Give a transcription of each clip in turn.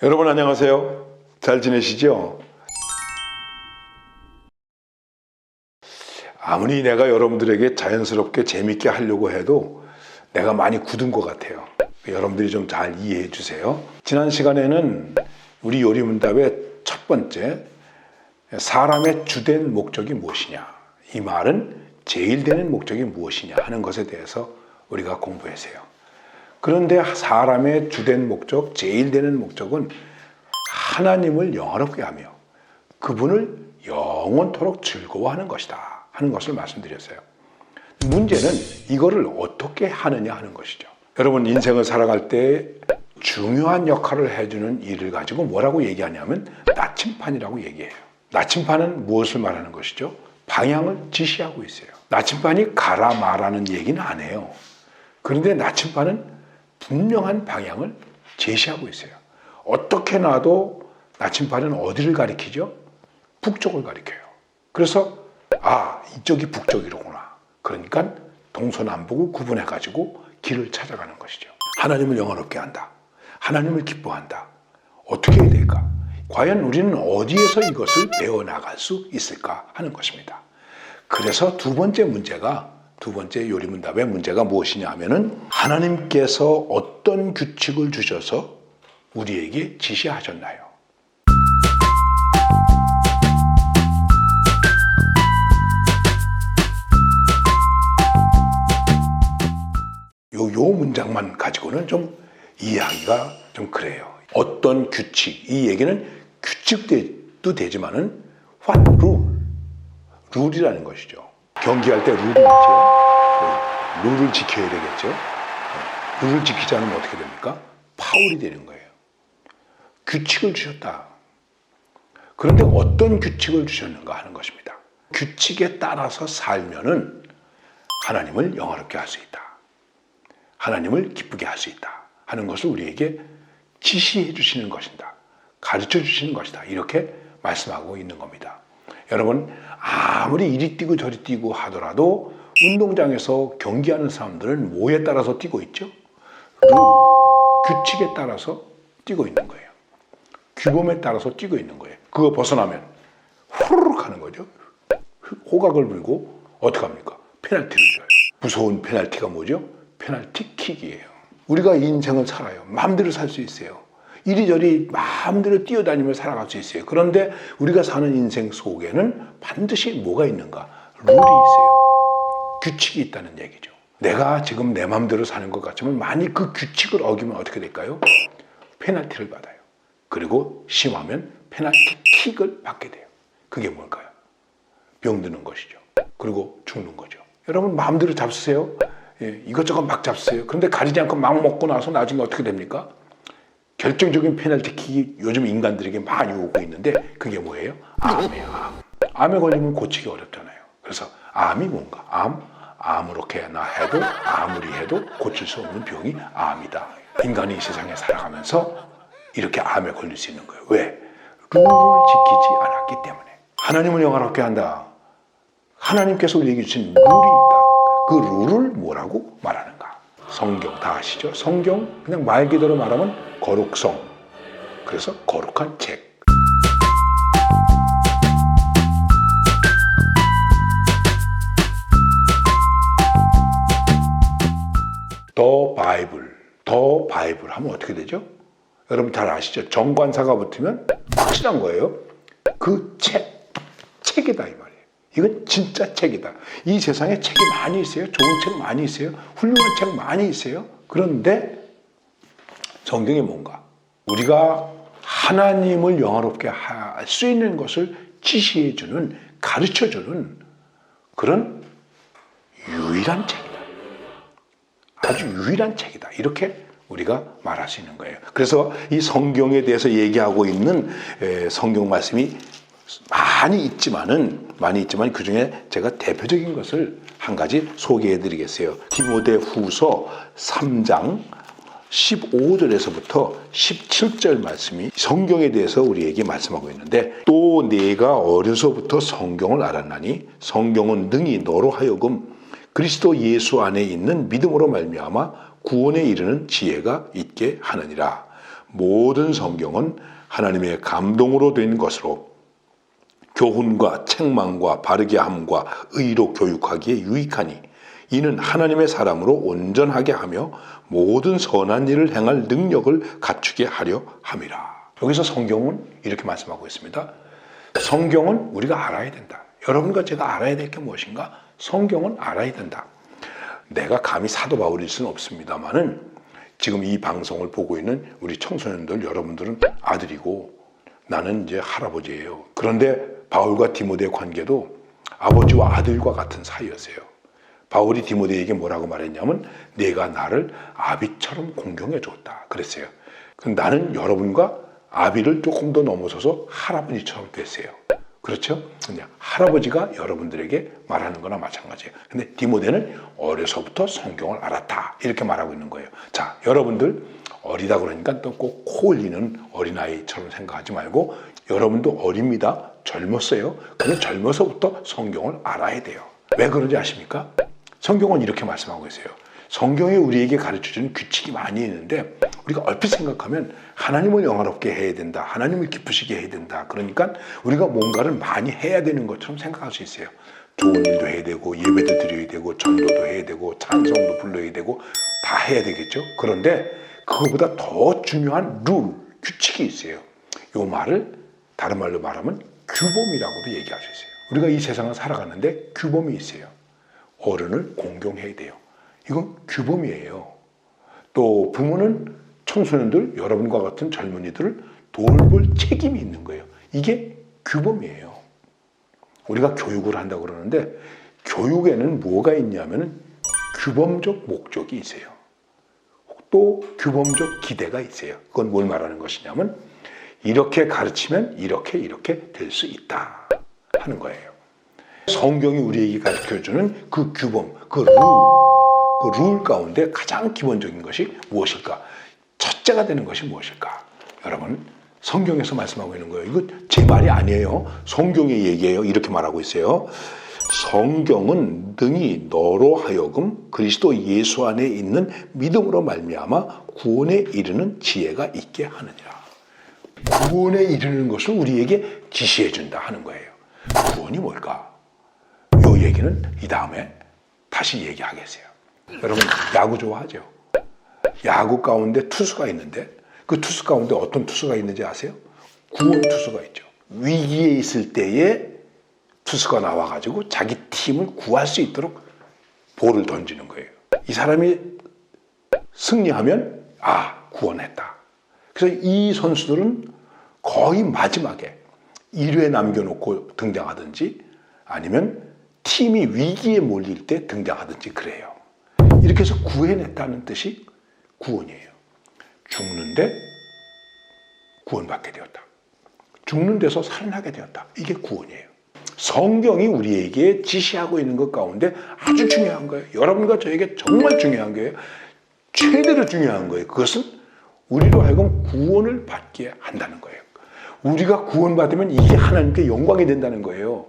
여러분 안녕하세요. 잘 지내시죠? 아무리 내가 여러분들에게 자연스럽게 재밌게 하려고 해도 내가 많이 굳은 것 같아요. 여러분들이 좀 잘 이해해 주세요. 지난 시간에는 우리 요리 문답의 첫 번째 사람의 주된 목적이 무엇이냐 이 말은 제일 되는 목적이 무엇이냐 하는 것에 대해서 우리가 공부했어요. 그런데 사람의 주된 목적, 제일 되는 목적은 하나님을 영화롭게 하며 그분을 영원토록 즐거워하는 것이다 하는 것을 말씀드렸어요. 문제는 이거를 어떻게 하느냐 하는 것이죠. 여러분 인생을 살아갈 때 중요한 역할을 해주는 일을 가지고 뭐라고 얘기하냐면 나침판이라고 얘기해요. 나침판은 무엇을 말하는 것이죠? 방향을 지시하고 있어요. 나침판이 가라 말하는 얘기는 안 해요. 그런데 나침판은 분명한 방향을 제시하고 있어요. 어떻게 놔도 나침판은 어디를 가리키죠? 북쪽을 가리켜요. 그래서 아 이쪽이 북쪽이로구나. 그러니까 동서남북을 구분해 가지고 길을 찾아가는 것이죠. 하나님을 영화롭게 한다. 하나님을 기뻐한다. 어떻게 해야 될까? 과연 우리는 어디에서 이것을 배워 나갈 수 있을까 하는 것입니다. 그래서 두 번째 문제가 두 번째 요리문답의 문제가 무엇이냐 하면은 하나님께서 어떤 규칙을 주셔서 우리에게 지시하셨나요? 요, 요 문장만 가지고는 좀 이해하기가 좀 그래요. 어떤 규칙, 이 얘기는 규칙도 되지만은 what rule, 룰이라는 것이죠. 경기할 때 룰이 있죠. 그 룰을 지켜야 되겠죠. 네. 룰을 지키지 않으면 어떻게 됩니까? 파울이 되는 거예요. 규칙을 주셨다. 그런데 어떤 규칙을 주셨는가 하는 것입니다. 규칙에 따라서 살면은 하나님을 영화롭게 할 수 있다. 하나님을 기쁘게 할 수 있다. 하는 것을 우리에게 지시해 주시는 것이다. 가르쳐 주시는 것이다. 이렇게 말씀하고 있는 겁니다. 여러분, 아무리 이리 뛰고 저리 뛰고 하더라도 운동장에서 경기하는 사람들은 뭐에 따라서 뛰고 있죠? 룰, 규칙에 따라서 뛰고 있는 거예요. 규범에 따라서 뛰고 있는 거예요. 그거 벗어나면 후루룩 하는 거죠. 호각을 불고 어떻게 합니까? 페널티를 줘요. 무서운 페널티가 뭐죠? 페널티 킥이에요. 우리가 인생을 살아요. 마음대로 살 수 있어요. 이리저리 마음대로 뛰어다니며 살아갈 수 있어요. 그런데 우리가 사는 인생 속에는 반드시 뭐가 있는가? 룰이 있어요. 규칙이 있다는 얘기죠. 내가 지금 내 마음대로 사는 것 같지만 만약 그 규칙을 어기면 어떻게 될까요? 페널티를 받아요. 그리고 심하면 페널티 킥을 받게 돼요. 그게 뭘까요? 병드는 것이죠. 그리고 죽는 거죠. 여러분 마음대로 잡으세요. 예, 이것저것 막 잡으세요. 그런데 가리지 않고 막 먹고 나서 나중에 어떻게 됩니까? 결정적인 페널티킥이 요즘 인간들에게 많이 오고 있는데 그게 뭐예요? 암이에요. 암. 암에 걸리면 고치기 어렵잖아요. 그래서 암이 뭔가? 암, 아무렇게나 해도 아무리 해도 고칠 수 없는 병이 암이다. 인간이 이 세상에 살아가면서 이렇게 암에 걸릴 수 있는 거예요. 왜? 룰을 지키지 않았기 때문에. 하나님을 영화롭게 한다. 하나님께서 우리에게 주신 룰이 있다. 그 룰을 뭐라고 말하는가? 성경 다 아시죠? 성경 그냥 말 그대로 말하면 거룩성. 그래서 거룩한 책. 더 바이블, 더 바이블 하면 어떻게 되죠? 여러분 잘 아시죠? 정관사가 붙으면 확실한 거예요. 그 책, 책이다 이 말 이건 진짜 책이다. 이 세상에 책이 많이 있어요. 좋은 책 많이 있어요. 훌륭한 책 많이 있어요. 그런데 성경이 뭔가? 우리가 하나님을 영화롭게 할 수 있는 것을 지시해 주는, 가르쳐 주는 그런 유일한 책이다. 아주 유일한 책이다. 이렇게 우리가 말할 수 있는 거예요. 그래서 이 성경에 대해서 얘기하고 있는 에, 성경 말씀이 많이 있지만은 많이 있지만 그 중에 제가 대표적인 것을 한 가지 소개해 드리겠어요. 디모데 후서 3장 15절에서부터 17절 말씀이 성경에 대해서 우리에게 말씀하고 있는데 또 내가 어려서부터 성경을 알았나니 성경은 능히 너로 하여금 그리스도 예수 안에 있는 믿음으로 말미암아 구원에 이르는 지혜가 있게 하느니라. 모든 성경은 하나님의 감동으로 된 것으로 교훈과 책망과 바르게 함과 의로 교육하기에 유익하니 이는 하나님의 사람으로 온전하게 하며 모든 선한 일을 행할 능력을 갖추게 하려 함이라. 여기서 성경은 이렇게 말씀하고 있습니다. 성경은 우리가 알아야 된다. 여러분과 제가 알아야 될 게 무엇인가? 성경은 알아야 된다. 내가 감히 사도 바울일 수는 없습니다만은 지금 이 방송을 보고 있는 우리 청소년들 여러분들은 아들이고 나는 이제 할아버지예요. 그런데 바울과 디모데의 관계도 아버지와 아들과 같은 사이였어요. 바울이 디모데에게 뭐라고 말했냐면 내가 나를 아비처럼 공경해 줬다 그랬어요. 그럼 나는 여러분과 아비를 조금 더 넘어서서 할아버지처럼 됐어요. 그렇죠? 그냥 할아버지가 여러분들에게 말하는 거나 마찬가지예요. 근데 디모데는 어려서부터 성경을 알았다. 이렇게 말하고 있는 거예요. 자, 여러분들 어리다 그러니까 또 꼭코 흘리는 어린아이처럼 생각하지 말고 여러분도 어립니다. 젊었어요. 근데 젊어서부터 성경을 알아야 돼요. 왜 그런지 아십니까? 성경은 이렇게 말씀하고 있어요. 성경이 우리에게 가르쳐주는 규칙이 많이 있는데 우리가 얼핏 생각하면 하나님을 영화롭게 해야 된다. 하나님을 기쁘시게 해야 된다. 그러니까 우리가 뭔가를 많이 해야 되는 것처럼 생각할 수 있어요. 좋은 일도 해야 되고 예배도 드려야 되고 전도도 해야 되고 찬송도 불러야 되고 다 해야 되겠죠. 그런데 그거보다 더 중요한 룰, 규칙이 있어요. 이 말을 다른 말로 말하면 규범이라고도 얘기할 수 있어요. 우리가 이 세상을 살아가는데 규범이 있어요. 어른을 공경해야 돼요. 이건 규범이에요. 또 부모는 청소년들, 여러분과 같은 젊은이들을 돌볼 책임이 있는 거예요. 이게 규범이에요. 우리가 교육을 한다고 그러는데 교육에는 뭐가 있냐면 규범적 목적이 있어요. 또 규범적 기대가 있어요. 그건 뭘 말하는 것이냐면 이렇게 가르치면 이렇게 이렇게 될 수 있다 하는 거예요. 성경이 우리에게 가르쳐주는 그 규범, 그 룰, 그 룰 가운데 가장 기본적인 것이 무엇일까? 첫째가 되는 것이 무엇일까? 여러분, 성경에서 말씀하고 있는 거예요. 이거 제 말이 아니에요. 성경의 얘기예요. 이렇게 말하고 있어요. 성경은 능히 너로 하여금 그리스도 예수 안에 있는 믿음으로 말미암아 구원에 이르는 지혜가 있게 하느니라. 구원에 이르는 것을 우리에게 지시해 준다 하는 거예요. 구원이 뭘까? 요 얘기는 이 다음에 다시 얘기하겠어요. 여러분 야구 좋아하죠? 야구 가운데 투수가 있는데 그 투수 가운데 어떤 투수가 있는지 아세요? 구원 투수가 있죠. 위기에 있을 때에 투수가 나와가지고 자기 팀을 구할 수 있도록 볼을 던지는 거예요. 이 사람이 승리하면 아 구원했다. 그래서 이 선수들은 거의 마지막에 1회 남겨놓고 등장하든지 아니면 팀이 위기에 몰릴 때 등장하든지 그래요. 이렇게 해서 구해냈다는 뜻이 구원이에요. 죽는데 구원받게 되었다. 죽는 데서 살아나게 되었다. 이게 구원이에요. 성경이 우리에게 지시하고 있는 것 가운데 아주 중요한 거예요. 여러분과 저에게 정말 중요한 거예요. 최대로 중요한 거예요. 그것은 우리로 하여금 구원을 받게 한다는 거예요. 우리가 구원받으면 이게 하나님께 영광이 된다는 거예요.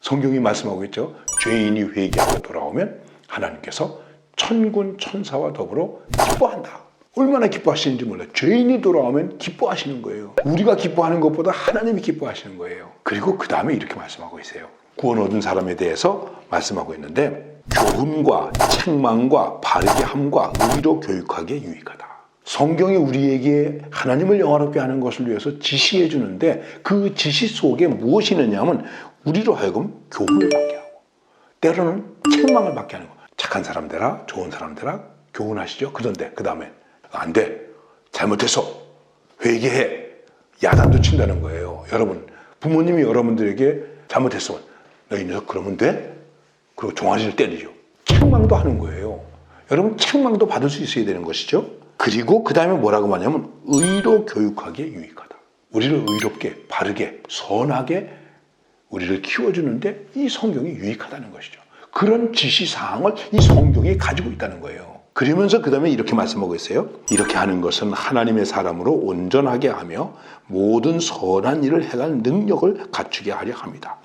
성경이 말씀하고 있죠. 죄인이 회개하고 돌아오면 하나님께서 천군 천사와 더불어 기뻐한다. 얼마나 기뻐하시는지 몰라요. 죄인이 돌아오면 기뻐하시는 거예요. 우리가 기뻐하는 것보다 하나님이 기뻐하시는 거예요. 그리고 그 다음에 이렇게 말씀하고 있어요. 구원 얻은 사람에 대해서 말씀하고 있는데 교훈과 책망과 바르게 함과 의로 교육하기에 유익하다. 성경이 우리에게 하나님을 영화롭게 하는 것을 위해서 지시해 주는데 그 지시 속에 무엇이 있느냐면 우리로 하여금 교훈을 받게 하고 때로는 책망을 받게 하는 거. 착한 사람 되라, 좋은 사람 되라 교훈하시죠. 그런데 그 다음에 안 돼. 잘못했어. 회개해. 야단도 친다는 거예요. 여러분, 부모님이 여러분들에게 잘못했어. 너희 녀석 그러면 돼? 그리고 종아리를 때리죠. 책망도 하는 거예요. 여러분, 책망도 받을 수 있어야 되는 것이죠. 그리고 그 다음에 뭐라고 말하냐면 의로 교육하기에 유익하다. 우리를 의롭게, 바르게, 선하게 우리를 키워주는데 이 성경이 유익하다는 것이죠. 그런 지시사항을 이 성경이 가지고 있다는 거예요. 그러면서 그 다음에 이렇게 말씀하고 있어요. 이렇게 하는 것은 하나님의 사람으로 온전하게 하며 모든 선한 일을 행할 능력을 갖추게 하려 합니다.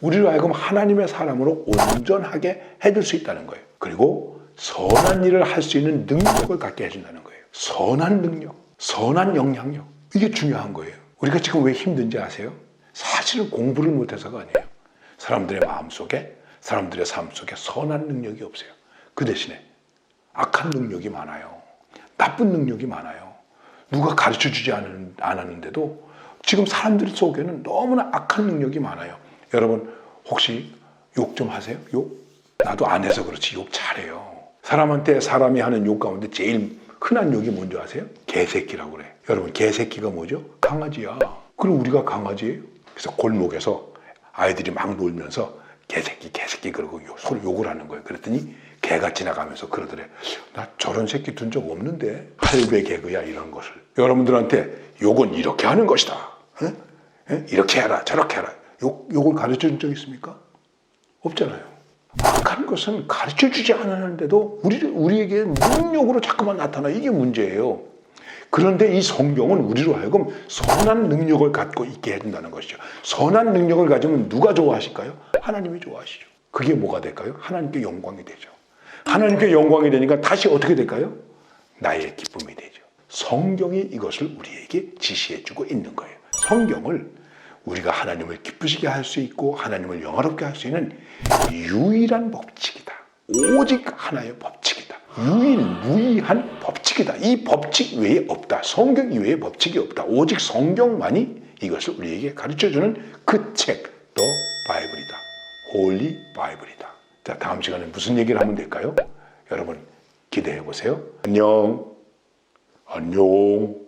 우리로 하여금 하나님의 사람으로 온전하게 해줄 수 있다는 거예요. 그리고 선한 일을 할 수 있는 능력을 갖게 해준다는 거예요. 선한 능력, 선한 영향력. 이게 중요한 거예요. 우리가 지금 왜 힘든지 아세요? 사실은 공부를 못해서가 아니에요. 사람들의 마음 속에, 사람들의 삶 속에 선한 능력이 없어요. 그 대신에 악한 능력이 많아요. 나쁜 능력이 많아요. 누가 가르쳐 주지 않았는데도 지금 사람들 속에는 너무나 악한 능력이 많아요. 여러분, 혹시 욕 좀 하세요? 욕? 나도 안 해서 그렇지 욕 잘해요. 사람한테 사람이 하는 욕 가운데 제일 흔한 욕이 뭔지 아세요? 개새끼라고 그래. 여러분, 개새끼가 뭐죠? 강아지야. 그럼 우리가 강아지예요? 그래서 골목에서 아이들이 막 놀면서 개새끼, 개새끼 그러고 욕, 서로 욕을 하는 거예요. 그랬더니 개가 지나가면서 그러더래. 나 저런 새끼 둔 적 없는데 할배 개그야 이런 것을. 여러분들한테 욕은 이렇게 하는 것이다. 에? 에? 이렇게 해라, 저렇게 해라. 욕, 욕을 가르쳐 준 적 있습니까? 없잖아요. 악한 것은 가르쳐 주지 않았는데도 우리, 우리에게 능력으로 자꾸만 나타나. 이게 문제예요. 그런데 이 성경은 우리로 하여금 선한 능력을 갖고 있게 해준다는 것이죠. 선한 능력을 가지면 누가 좋아하실까요? 하나님이 좋아하시죠. 그게 뭐가 될까요? 하나님께 영광이 되죠. 하나님께 영광이 되니까 다시 어떻게 될까요? 나의 기쁨이 되죠. 성경이 이것을 우리에게 지시해주고 있는 거예요. 성경을 우리가 하나님을 기쁘시게 할 수 있고 하나님을 영화롭게 할 수 있는 유일한 법칙이다. 오직 하나의 법칙이다. 유일무이한 법칙이다. 이 법칙 외에 없다. 성경 이외에 법칙이 없다. 오직 성경만이 이것을 우리에게 가르쳐주는 그 책, 더 바이블이다. 홀리 바이블이다. 자, 다음 시간에 무슨 얘기를 하면 될까요? 여러분 기대해 보세요. 안녕. 안녕.